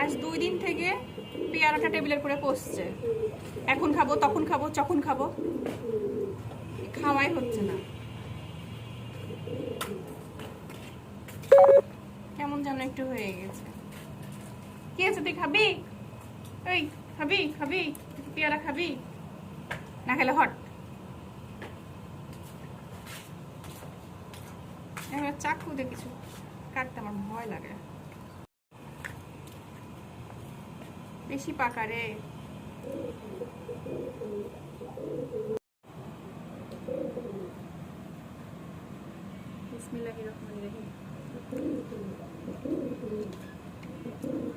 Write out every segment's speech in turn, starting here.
আজ দুই দিন থেকে পেয়ারাটা টেবিলের করে পড়ছে এখন খাব, তখন খাব, যখন খাব। খাওয়াই হচ্ছে না। কেমন যেন একটু হয়ে গেছে। কি আছে তুই খাবি? এই, খাবি খাবি পেয়ারা খাবি। না খেলে হট। চাকু দিয়ে কিছু কাটতে আমার ভয় লাগে। বেশি পাকা রে।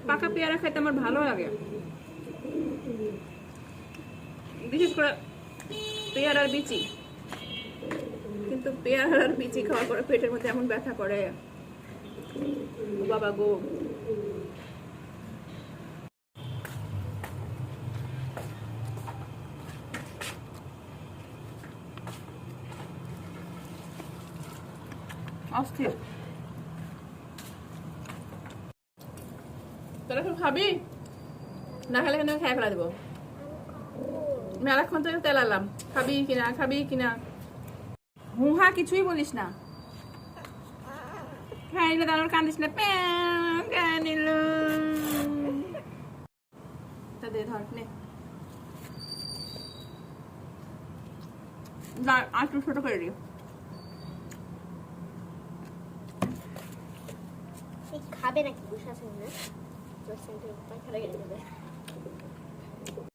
পাকা পেয়ারা খাইতে আমার ভালো লাগে। বিশেষ করে পেয়ারার বিচি। কিন্তু পেয়ারার বিচি খাওয়ার পরে পেটের মধ্যে এমন ব্যথা করে। বাবা গো। অস্থির। তোরা কেউ খাবি না খেলে কিন্তু খেয়ে ফেলা দেবো। মেলাক্ষণ থেকে তেল আলাম খাবি কিনা খাবি কিনা হুহা, কিছুই বলিস না। হ্যাঁ নিলে কান্দিস না। নিল তা দে, ধর, না। আর একটু ছোট করে দিও। খাবে নাকি? বসে আছেন না